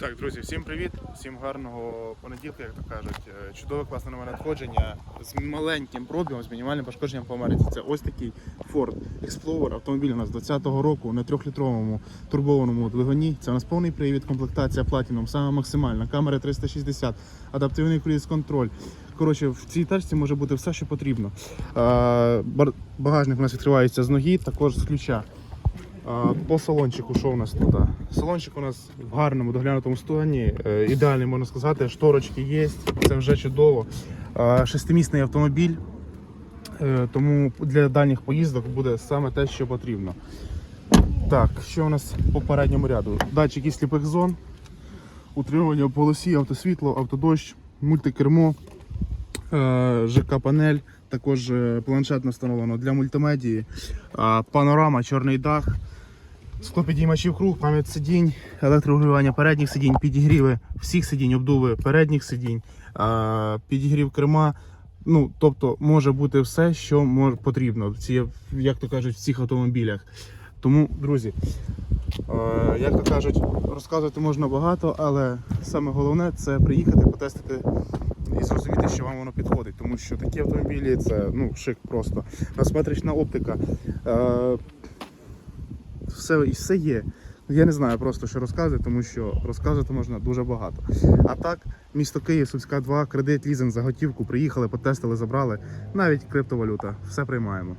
Так, друзі, всім привіт, всім гарного понеділка, як то кажуть. Е, Чудове класне нове надходження з маленьким пробігом, з мінімальним пошкодженням по Америці. Це ось такий Ford Explorer, автомобіль у нас 20-го року на трьохлітровому турбованому двигуні. Це у нас повний привід, комплектація Platinum, саме максимальна, камери 360, адаптивний круїз контроль. Коротше, в цій тачці може бути все, що потрібно. Е, Багажник у нас відкривається з ноги, також з ключа. По салончику, що у нас тут? Салончик у нас в гарному доглянутому стані. е, Ідеальний, можна сказати, шторочки є, це вже чудово. Шестимісний автомобіль, е, тому для дальніх поїздок буде саме те, що потрібно. Так, що у нас по передньому ряду? Датчики сліпих зон, утримування в полосі, автосвітло, автодощ, мультикермо, е, ЖК-панель, також е, планшет встановлено для мультимедії, панорама, чорний дах, склопідіймачів круг, пам'ять сидінь, електрорегулювання передніх сидінь, підігріви всіх сидінь, обдуви передніх сидінь, підігрів керма. Ну, тобто може бути все, що потрібно, як то кажуть, в цих автомобілях. Тому, друзі, як то кажуть, розказувати можна багато, але саме головне це приїхати, потестити і зрозуміти, що вам воно підходить. Тому що такі автомобілі це ну, шик просто. Насметрична оптика. Все, і все є. Я не знаю просто, що розказувати, тому що розказувати можна дуже багато. А так, місто Київ, Сумська 2, кредит, лізинг, заготівку, приїхали, потестили, забрали. Навіть криптовалюта. Все приймаємо.